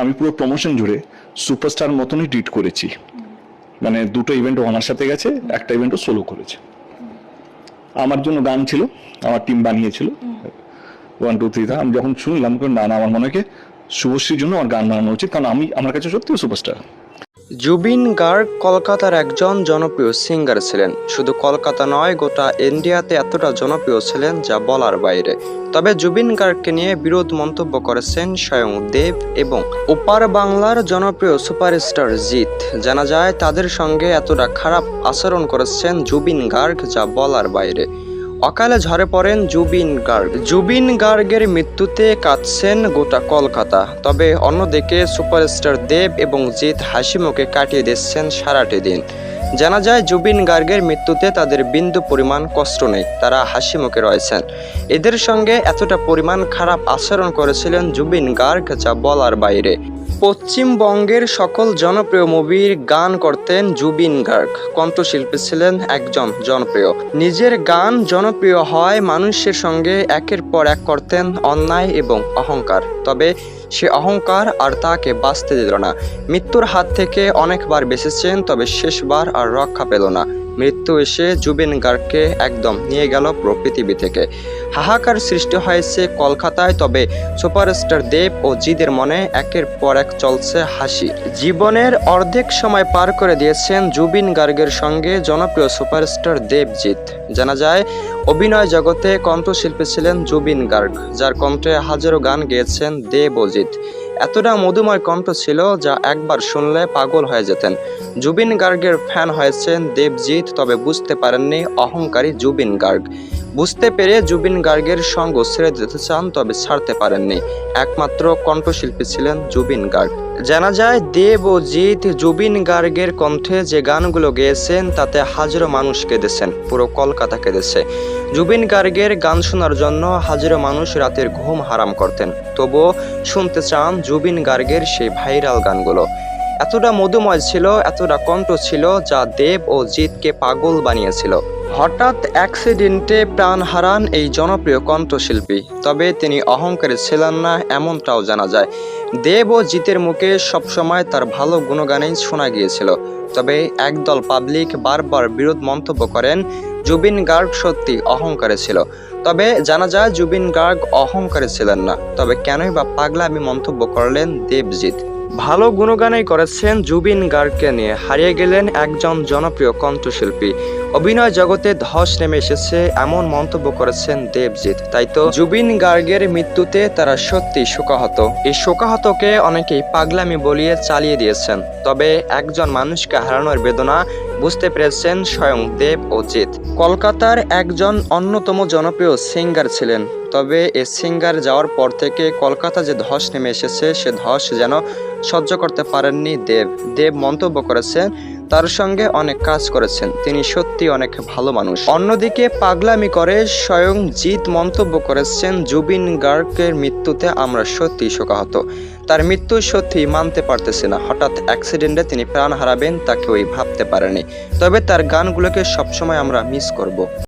আমি পুরো প্রমোশন জুড়ে সুপারস্টার মতনই ট্রিট করেছি। মানে দুটো ইভেন্ট আমার সাথে গেছে, একটা ইভেন্টও সোলো করেছে। আমার জন্য গান ছিল, আমার টিম বানিয়েছিল। ওয়ান টু থ্রি আমি যখন শুনলাম না না, আমার মনে হয় শুভশ্রীর জন্য আমার গান বানানো উচিত, কারণ আমি, আমার কাছে সত্যিও সুপারস্টার জুবিন গার্গ কলকাতার একজন জনপ্রিয় সিঙ্গার ছিলেন। শুধু কলকাতা নয়, গোটা ইন্ডিয়াতে এতটা জনপ্রিয় ছিলেন যা বলার বাইরে। তবে জুবিন গার্গকে নিয়ে বিরোধ মন্তব্য করেছেন স্বয়ং দেব এবং ওপার বাংলার জনপ্রিয় সুপারস্টার জিৎ। জানা যায়, তাদের সঙ্গে এতটা খারাপ আচরণ করেছেন জুবিন গার্গ যা বলার বাইরে। অকালে ঝরে পড়েন জুবিন গার্গ। জুবিন গার্গের মৃত্যুতে কাঁদছেন গোটা কলকাতা। তবে অন্যদিকে সুপারস্টার দেব এবং জিৎ হাসি মুখে কাটিয়ে দিচ্ছেন সারাটি দিন। জানা যায়, জুবিন গার্গের মৃত্যুতে তাদের বিন্দু পরিমাণ কষ্ট নেই, তারা হাসি মুখে রয়েছেন। এদের সঙ্গে এতটা পরিমাণ খারাপ আচরণ করেছিলেন জুবিন গার্গ যা বলার বাইরে। পশ্চিমবঙ্গের সকল জনপ্রিয় মুভির গান করতেন জুবিন গার্গ। কণ্ঠশিল্পী ছিলেন একজন জনপ্রিয়। নিজের গান জনপ্রিয় হয় মানুষের সঙ্গে একের পর এক করতেন অন্যায় এবং অহংকার। তবে সে অহংকার আর তাকে বাঁচতে দিল না। মৃত্যুর হাত থেকে অনেকবার বেঁচেছেন, তবে শেষবার আর রক্ষা পেল না। মৃত্যু এসে জুবিন গার্গকে একদম নিয়ে গেল পৃথিবী থেকে। হাহাকার সৃষ্টি হয়েছে কলকাতায়, তবে সুপারস্টার দেব ও জিদের মনে একের পর এক চলছে হাসি। জীবনের অর্ধেক সময় পার করে দিয়েছেন জুবিন গার্গের সঙ্গে জনপ্রিয় সুপারস্টার দেবজিৎ জানা যায়, অভিনয় জগতে কণ্ঠশিল্পী ছিলেন জুবিন গার্গ, যার কণ্ঠে হাজারো গান গেয়েছেন দেব ও জিৎ। এতটা মধুময় কণ্ঠ ছিল যা একবার শুনলে পাগল হয়ে যেতেন। জুবিন গার্গের ফ্যান হয়েছেন দেবজিৎ, তবে বুঝতে পারেননি অহংকারী জুবিন গার্গ। বুঝতে পেরে জুবিন গার্গের সঙ্গ ছেড়ে যেতে চান, তবে ছাড়তে পারেননি। একমাত্র কণ্ঠশিল্পী ছিলেন জুবিন গার্গ। জানা যায় দেব ও জিৎ জুবিন গার্গের কণ্ঠে যে গানগুলো গেয়েছেন, তাতে হাজারো মানুষ কেঁদেছেন, পুরো কলকাতা কেঁদেছে। জুবিন গার্গের গান শোনার জন্য হাজারো মানুষ রাতের ঘুম হারাম করতেন। তবুও শুনতে চান জুবিন গার্গের সেই ভাইরাল গানগুলো। এতটা মধুময় ছিল, এতটা কণ্ঠ ছিল যা দেব ও জিতকে পাগল বানিয়েছিল। হঠাৎ অ্যাক্সিডেন্টে প্রাণ হারান এই জনপ্রিয় কণ্ঠশিল্পী, তবে তিনি অহংকারী ছিলেন না এমনটাও জানা যায়। দেব ও জিতের মুখে সবসময় তার ভালো গুণগানেই শোনা গিয়েছিল। তবে একদল পাবলিক বারবার বিরোধ মন্তব্য করেন, জুবিন গার্গ সত্যি অহংকারে ছিল। তবে জানা যায়, জুবিন গার্গ অহংকারে ছিলেন না। তবে কেনই বা পাগলামি মন্তব্য করলেন দেবজিৎ। ভালো গুণগানই করেছেন জুবিন গার্গকে নিয়ে। হারিয়ে গেলেন একজন জনপ্রিয় কণ্ঠশিল্পী। অভিনয় জগতে ধস নেমে এসেছে, এমন মন্তব্য করেছেন দেবজিৎ। তাই তো জুবিন গার্গের মৃত্যুতে তারা সত্যি শোকাহত। এই শোকাহতকে অনেকেই পাগলামি বলিয়ে চালিয়ে দিয়েছেন। তবে একজন মানুষকে হারানোর বেদনা বুঝতে পেরেছেন স্বয়ং দেব ও জিৎ। কলকাতার একজন অন্যতম জনপ্রিয় সিঙ্গার ছিলেন। তবে এ সিঙ্গার যাওয়ার পর থেকে কলকাতা যে ধস নেমে এসেছে, সে ধস যেন সহ্য করতে পারেননি দেব। দেব মন্তব্য করেছেন, তার সঙ্গে অনেক কাজ করেছেন। তিনি সত্যি অনেক ভালো মানুষ। অন্যদিকে পাগলামি করে স্বয়ং জিৎ মন্তব্য করেছেন, জুবিন গার্গের মৃত্যুতে আমরা সত্যি শোকাহত। তার মৃত্যু সত্যি মানতে পারতেছে না। হঠাৎ অ্যাক্সিডেন্টে তিনি প্রাণ হারাবেন তা কেউই ভাবতে পারেনি। তবে তার গানগুলোকে সবসময় আমরা মিস করব।